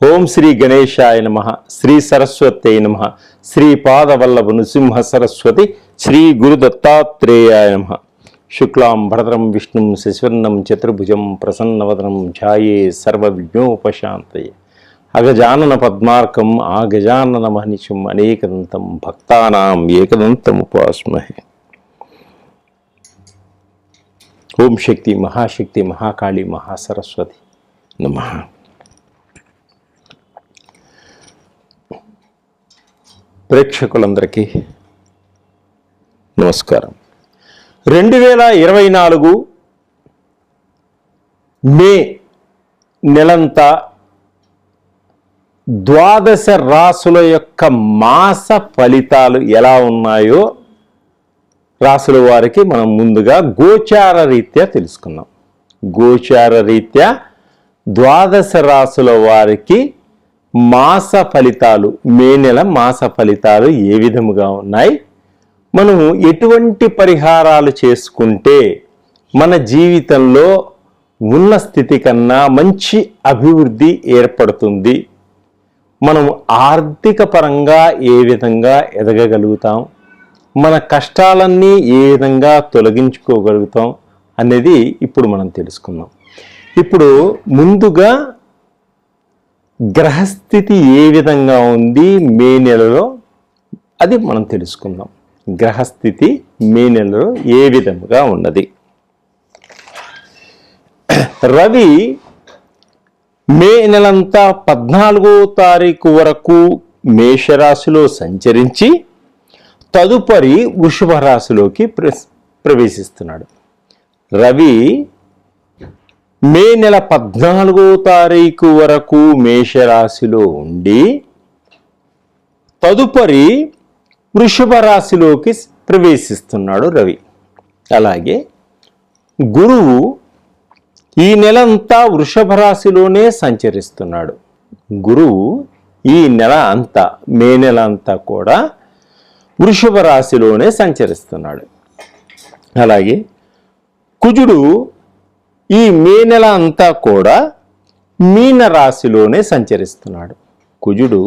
ఓం శ్రీ గణేశాయ నమ శ్రీ సరస్వతి నమ శ్రీ పాదవల్లభ నృసింహ సరస్వతి శ్రీ గురు దత్తాత్రేయాయ నమ. శుక్లాం భరతరం విష్ణుం శశివర్ణం చతుర్భుజం ప్రసన్నవదనం ఛాయే సర్వవిఘ్నోపశాంతయ. అగజానన పద్మార్కం ఆ గజానన మహనిషం అనేకదంతం భక్తానాం ఏకదంతం ఉపాస్మహే ఓం శక్తి మహాశక్తి మహాకాళి మహాసరస్వతి నమ. ప్రేక్షకులందరికీ నమస్కారం. రెండు వేల ఇరవై నాలుగు మే నెలంతా ద్వాదశ రాసుల యొక్క మాస ఫలితాలు ఎలా ఉన్నాయో రాసుల వారికి మనం ముందుగా గోచార రీత్యా తెలుసుకుందాం. గోచార రీత్యా ద్వాదశ రాసుల వారికి మాస ఫలితాలు మే నెల మాస ఫలితాలు ఏ విధముగా ఉన్నాయి? మనము ఎటువంటి పరిహారాలు చేసుకుంటే మన జీవితంలో ఉన్న స్థితి కన్నా మంచి అభివృద్ధి ఏర్పడుతుంది? మనం ఆర్థిక పరంగా ఏ విధంగా ఎదగగలుగుతాం? మన కష్టాలన్నీ ఏ విధంగా తొలగించుకోగలుగుతాం? అనేది ఇప్పుడు మనం తెలుసుకుందాం. ఇప్పుడు ముందుగా గ్రహస్థితి ఏ విధంగా ఉంది మే నెలలో? అది మనం తెలుసుకుందాం. గ్రహస్థితి మే నెలలో ఏ విధంగా ఉన్నది? రవి మే నెలంతా పద్నాలుగో తారీఖు వరకు మేషరాశిలో సంచరించి తదుపరి వృషభ రాశిలోకి ప్ర ప్రవేశిస్తున్నాడు. రవి మే నెల పద్నాలుగో తారీఖు వరకు మేషరాశిలో ఉండి తదుపరి వృషభ రాశిలోకి ప్రవేశిస్తున్నాడు రవి. అలాగే గురువు ఈ నెలంతా వృషభ రాశిలోనే సంచరిస్తున్నాడు. గురువు ఈ నెల అంతా మే నెల అంతా కూడా వృషభ రాశిలోనే సంచరిస్తున్నాడు. అలాగే కుజుడు ఈ మే నెల అంతా కూడా మీన రాశిలోనే సంచరిస్తున్నాడు. కుజుడు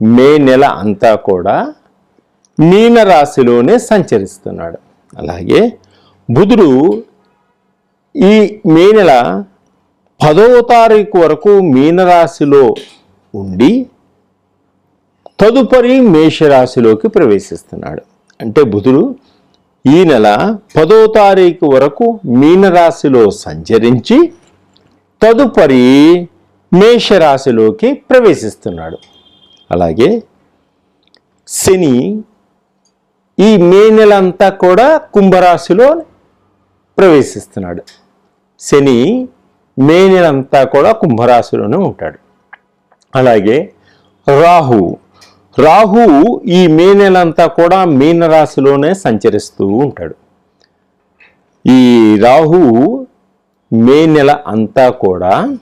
మే నెల అంతా కూడా మీన రాశిలోనే సంచరిస్తున్నాడు. అలాగే బుధుడు ఈ మే నెల పదవ తారీఖు వరకు మీనరాశిలో ఉండి తదుపరి మేషరాశిలోకి ప్రవేశిస్తున్నాడు. అంటే బుధుడు ఈ నెల పదో తారీఖు వరకు మీనరాశిలో సంచరించి తదుపరి మేషరాశిలోకి ప్రవేశిస్తున్నాడు. అలాగే శని ఈ మే నెల అంతా కూడా కుంభరాశిలో ప్రవేశిస్తున్నాడు. శని మే నెలంతా కూడా కుంభరాశిలోనే ఉంటాడు. అలాగే రాహు రాహు ఈ మే నెలంతా కూడా మీనరాశిలోనే సంచరిస్తూ ఉంటాడు. ఈ రాహు మే నెల అంతా కూడా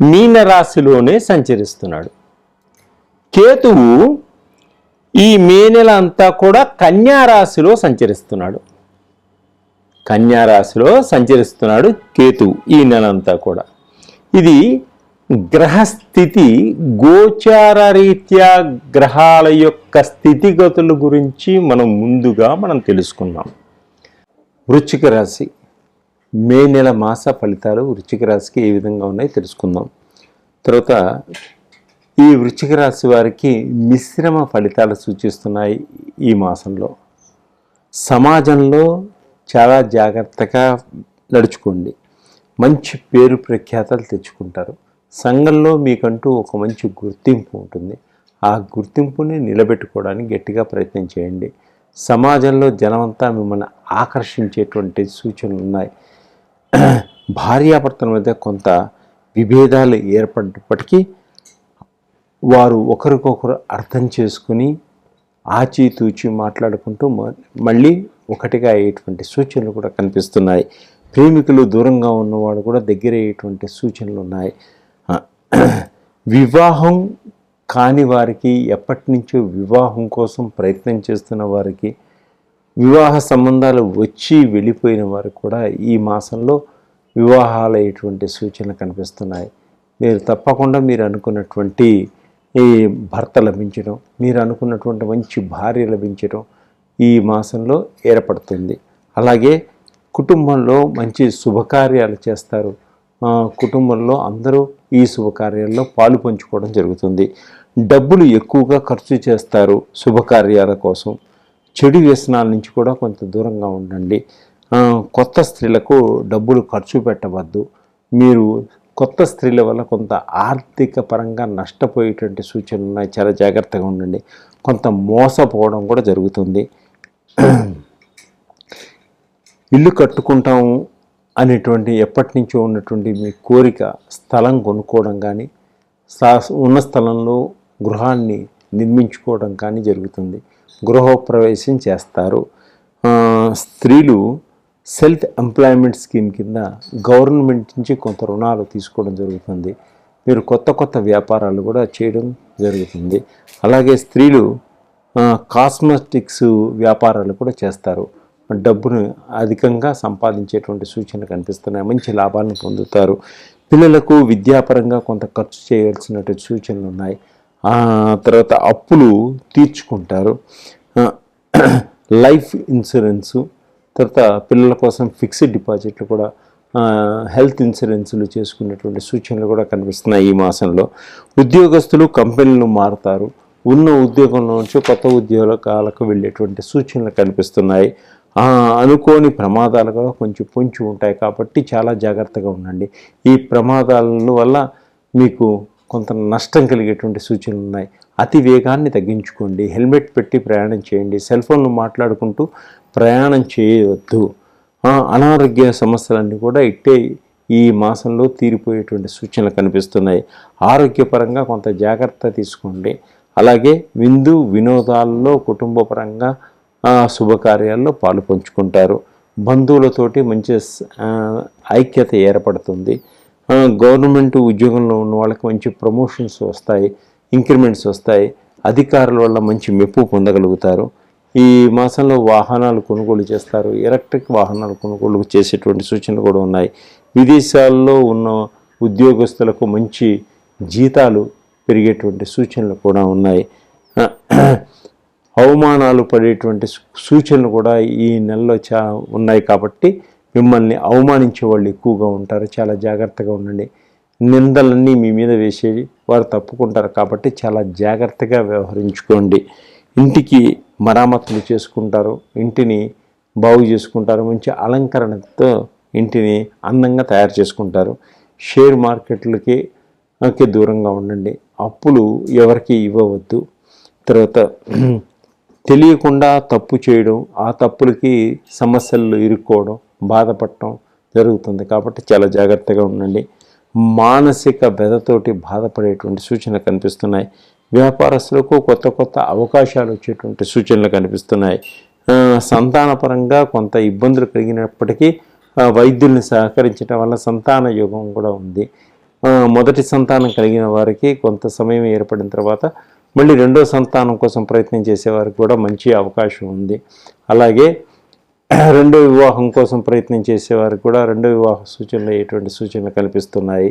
మీనరాశిలోనే సంచరిస్తున్నాడు. కేతువు ఈ మే నెల అంతా కూడా కన్యారాశిలో సంచరిస్తున్నాడు. కన్యారాశిలో సంచరిస్తున్నాడు కేతు ఈ నెల అంతా కూడా. ఇది గ్రహస్థితి గోచార రీత్యా గ్రహాల యొక్క స్థితిగతుల గురించి మనం ముందుగా మనం తెలుసుకున్నాం. వృశ్చిక రాశి. మే నెల మాస ఫలితాలు వృశ్చిక రాశికి ఏ విధంగా ఉన్నాయో తెలుసుకుందాం. తర్వాత ఈ వృశ్చిక రాశి వారికి మిశ్రమ ఫలితాలు సూచిస్తున్నాయి ఈ మాసంలో. సమాజంలో చాలా జాగ్రత్తగా నడుచుకోండి. మంచి పేరు ప్రఖ్యాతలు తెచ్చుకుంటారు. సంఘంలో మీకంటూ ఒక మంచి గుర్తింపు ఉంటుంది. ఆ గుర్తింపుని నిలబెట్టుకోవడానికి గట్టిగా ప్రయత్నం చేయండి. సమాజంలో జనమంతా మిమ్మల్ని ఆకర్షించేటువంటి సూచనలు ఉన్నాయి. భార్యాభర్తల మధ్య కొంత విభేదాలు ఏర్పడినప్పటికీ వారు ఒకరికొకరు అర్థం చేసుకుని ఆచితూచి మాట్లాడుకుంటూ మ- మళ్ళీ ఒకటిగా అయ్యేటువంటి సూచనలు కూడా కనిపిస్తున్నాయి. ప్రేమికులు దూరంగా ఉన్నవాడు కూడా దగ్గర అయ్యేటువంటి సూచనలు ఉన్నాయి. వివాహం కాని వారికి ఎప్పటి నుంచో వివాహం కోసం ప్రయత్నం చేస్తున్న వారికి వివాహ సంబంధాలు వచ్చి వెళ్ళిపోయిన వారికి కూడా ఈ మాసంలో వివాహాలు అయ్యేటువంటి సూచనలు కనిపిస్తున్నాయి. మీరు తప్పకుండా మీరు అనుకున్నటువంటి ఈ భర్త లభించడం మీరు అనుకున్నటువంటి మంచి భార్య లభించడం ఈ మాసంలో ఏర్పడుతుంది. అలాగే కుటుంబంలో మంచి శుభకార్యాలు చేస్తారు. కుటుంబంలో అందరూ ఈ శుభకార్యాల్లో పాలు పంచుకోవడం జరుగుతుంది. డబ్బులు ఎక్కువగా ఖర్చు చేస్తారు శుభకార్యాల కోసం. చెడు వ్యసనాల నుంచి కూడా కొంత దూరంగా ఉండండి. కొత్త స్త్రీలకు డబ్బులు ఖర్చు పెట్టవద్దు. మీరు కొత్త స్త్రీల వల్ల కొంత ఆర్థిక పరంగా నష్టపోయేటువంటి సూచనలు ఉన్నాయి. చాలా జాగ్రత్తగా ఉండండి. కొంత మోసపోవడం కూడా జరుగుతుంది. ఇల్లు కట్టుకుంటాము. అనేటువంటి ఎప్పటి నుంచో ఉన్నటువంటి మీ కోరిక స్థలం కొనుక్కోవడం కానీ సా- ఉన్న స్థలంలో గృహాన్ని నిర్మించుకోవడం కానీ జరుగుతుంది. గృహప్రవేశం చేస్తారు. స్త్రీలు సెల్ఫ్ ఎంప్లాయ్మెంట్ స్కీమ్ కింద గవర్నమెంట్ నుంచి కొంత రుణాలు తీసుకోవడం జరుగుతుంది. మీరు కొత్త కొత్త వ్యాపారాలు కూడా చేయడం జరుగుతుంది. అలాగే స్త్రీలు కాస్మెటిక్స్ వ్యాపారాలు కూడా చేస్తారు. డబ్బును అధికంగా సంపాదించేటువంటి సూచనలు కనిపిస్తున్నాయి. మంచి లాభాలను పొందుతారు. పిల్లలకు విద్యాపరంగా కొంత ఖర్చు చేయాల్సినటువంటి సూచనలు ఉన్నాయి. తర్వాత అప్పులు తీర్చుకుంటారు. లైఫ్ ఇన్సూరెన్సు తర్వాత పిల్లల కోసం ఫిక్స్డ్ డిపాజిట్లు కూడా హెల్త్ ఇన్సూరెన్సులు చేసుకునేటువంటి సూచనలు కూడా కనిపిస్తున్నాయి ఈ మాసంలో. ఉద్యోగస్తులు కంపెనీలు మారుతారు. ఉన్న ఉద్యోగంలో నుంచి కొత్త ఉద్యోగాలకు వెళ్ళేటువంటి సూచనలు కనిపిస్తున్నాయి. అనుకోని ప్రమాదాలు కూడా కొంచెం పొంచి ఉంటాయి కాబట్టి చాలా జాగ్రత్తగా ఉండండి. ఈ ప్రమాదాల వల్ల మీకు కొంత నష్టం కలిగేటువంటి సూచనలు ఉన్నాయి. అతి వేగాన్ని తగ్గించుకోండి. హెల్మెట్ పెట్టి ప్రయాణం చేయండి. సెల్ ఫోన్లు మాట్లాడుకుంటూ ప్రయాణం చేయవద్దు అనారోగ్య సమస్యలన్నీ కూడా ఇట్టే ఈ మాసంలో తీరిపోయేటువంటి సూచనలు కనిపిస్తున్నాయి. ఆరోగ్యపరంగా కొంత జాగ్రత్త తీసుకోండి. అలాగే విందు వినోదాల్లో కుటుంబపరంగా ఆ, శుభకార్యాల్లో పాలు పంచుకుంటారు. బంధువులతోటి మంచి ఐక్యత ఏర్పడుతుంది. గవర్నమెంట్ ఉద్యోగంలో ఉన్న వాళ్ళకి మంచి ప్రమోషన్స్ వస్తాయి ఇంక్రిమెంట్స్ వస్తాయి అధికారుల వల్ల మంచి మెప్పు పొందగలుగుతారు. ఈ మాసంలో వాహనాలు కొనుగోలు చేస్తారు ఎలక్ట్రిక్ వాహనాలు కొనుగోలు చేసేటువంటి సూచనలు కూడా ఉన్నాయి. విదేశాల్లో ఉన్న ఉద్యోగస్తులకు మంచి జీతాలు పెరిగేటువంటి సూచనలు కూడా ఉన్నాయి. అవమానాలు పడేటువంటి సూచనలు కూడా ఈ నెలలో చా ఉన్నాయి కాబట్టి మిమ్మల్ని అవమానించే వాళ్ళు ఎక్కువగా ఉంటారు. చాలా జాగ్రత్తగా ఉండండి. నిందలన్నీ మీ మీద వేసేవి వారు తప్పుకుంటారు కాబట్టి చాలా జాగ్రత్తగా వ్యవహరించుకోండి. ఇంటికి మరామతులు చేసుకుంటారు. ఇంటిని బాగు చేసుకుంటారు. మంచి అలంకరణతో ఇంటిని అందంగా తయారు చేసుకుంటారు. షేర్ మార్కెట్లకి దూరంగా ఉండండి. అప్పులు ఎవరికి ఇవ్వవద్దు. తర్వాత తెలియకుండా తప్పు చేయడం ఆ తప్పులకి సమస్యల్లో ఇరుక్కోవడం బాధపడటం జరుగుతుంది. కాబట్టి చాలా జాగ్రత్తగా ఉండండి. మానసిక బెదతోటి బాధపడేటువంటి సూచనలు కనిపిస్తున్నాయి. వ్యాపారస్తులకు కొత్త కొత్త అవకాశాలు వచ్చేటువంటి సూచనలు కనిపిస్తున్నాయి. సంతానపరంగా కొంత ఇబ్బందులు కలిగినప్పటికీ వైద్యుల్ని సహకరించడం వల్ల సంతాన యోగం కూడా ఉంది. మొదటి సంతానం కలిగిన వారికి కొంత సమయం ఏర్పడిన తర్వాత మళ్ళీ రెండో సంతానం కోసం ప్రయత్నం చేసేవారికి కూడా మంచి అవకాశం ఉంది. అలాగే రెండో వివాహం కోసం ప్రయత్నం చేసేవారికి కూడా రెండో వివాహ సూచనలు అయ్యేటువంటి సూచనలు కల్పిస్తున్నాయి.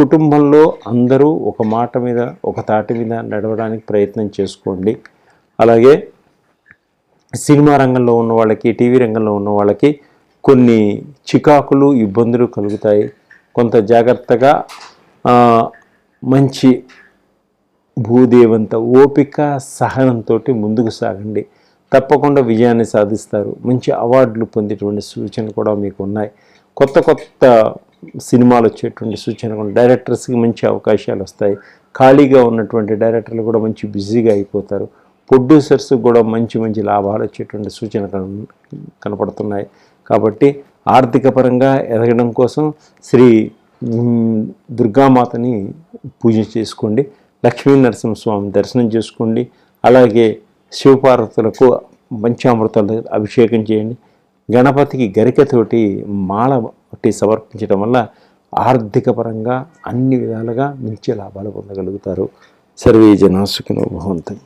కుటుంబంలో అందరూ ఒక మాట మీద ఒక తాటి మీద నడవడానికి ప్రయత్నం చేసుకోండి. అలాగే సినిమా రంగంలో ఉన్న వాళ్ళకి టీవీ రంగంలో ఉన్న వాళ్ళకి కొన్ని చికాకులు ఇబ్బందులు కలుగుతాయి. కొంత జాగ్రత్తగా మంచి భూదేవంత ఓపిక సహనంతో ముందుకు సాగండి. తప్పకుండా విజయాన్ని సాధిస్తారు. మంచి అవార్డులు పొందేటువంటి సూచనలు కూడా మీకు ఉన్నాయి. కొత్త కొత్త సినిమాలు వచ్చేటువంటి సూచనలు డైరెక్టర్స్కి మంచి అవకాశాలు వస్తాయి. ఖాళీగా ఉన్నటువంటి డైరెక్టర్లు కూడా మంచి బిజీగా అయిపోతారు. ప్రొడ్యూసర్స్ కూడా మంచి మంచి లాభాలు వచ్చేటువంటి సూచన కనపడుతున్నాయి. కాబట్టి ఆర్థిక పరంగా ఎదగడం కోసం శ్రీ దుర్గామాతని పూజ చేసుకోండి. లక్ష్మీ నరసింహస్వామి దర్శనం చేసుకోండి. అలాగే శివపార్వతులకు పంచామృతాలు అభిషేకం చేయండి. గణపతికి గరికతోటి మాల ఒకటి సమర్పించడం వల్ల ఆర్థిక పరంగా అన్ని విధాలుగా మంచి లాభాలు పొందగలుగుతారు. సర్వే జనా భవంతం.